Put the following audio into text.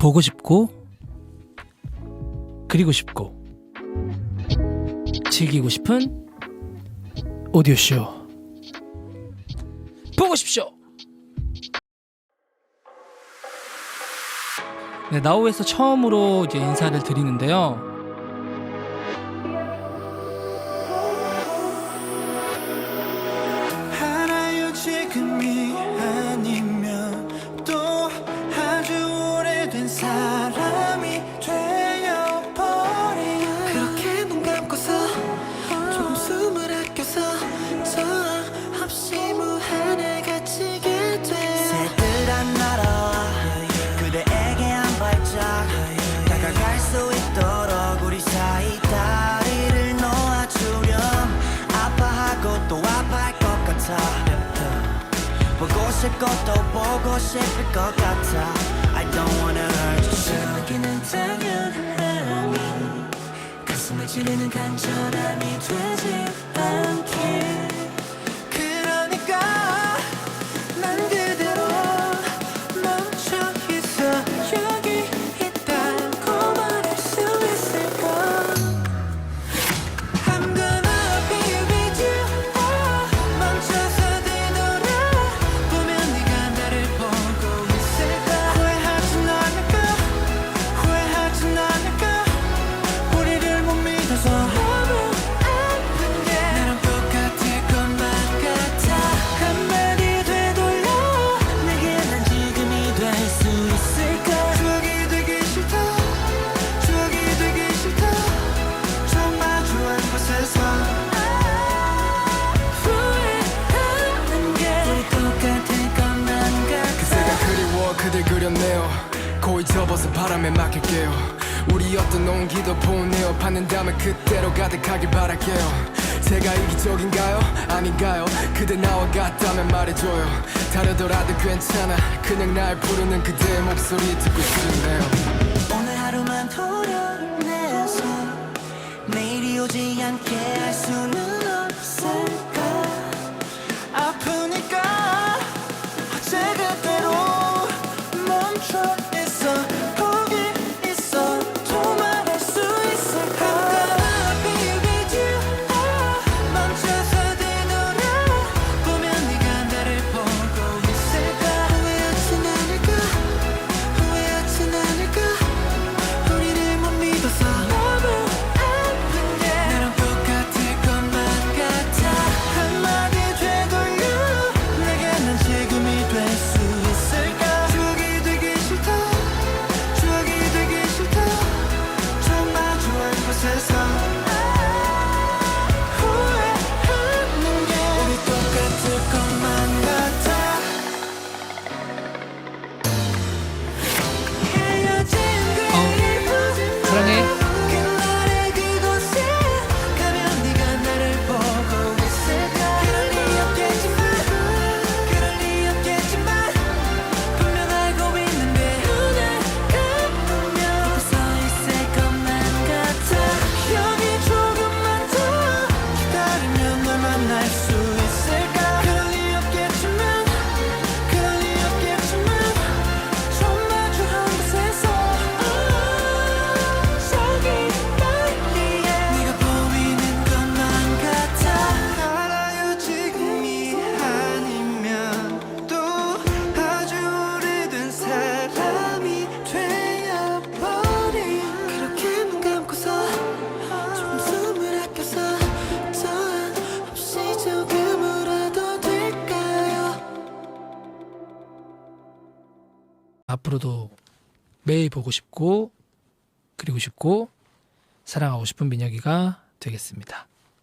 보고 싶고 그리고 싶고 즐기고 싶은 오디오쇼. 보고 싶쇼! 네, 나우에서 처음으로 이제 인사를 드리는데요. 같아. 보고 싶 것도 보고 싶을 것 같아. I don't wanna hurt you. 저기는 당연함이 가슴을 찌르는 간절함이 되지 않길 접어서 바람에 맡길게요. 우리 어떤 온기도 보내어 받는 다음에 그대로 가득하길 바랄게요. 제가 이기적인가요? 아닌가요? 그대 나와 같다면 말해줘요. 다르더라도 괜찮아. 그냥 날 부르는 그대의 목소리 듣고 싶네요. 오늘 하루만 돌아내서 내일이 오지 않게 앞으로도 매일 보고 싶고 그리고 싶고 사랑하고 싶은 민혁이가 되겠습니다.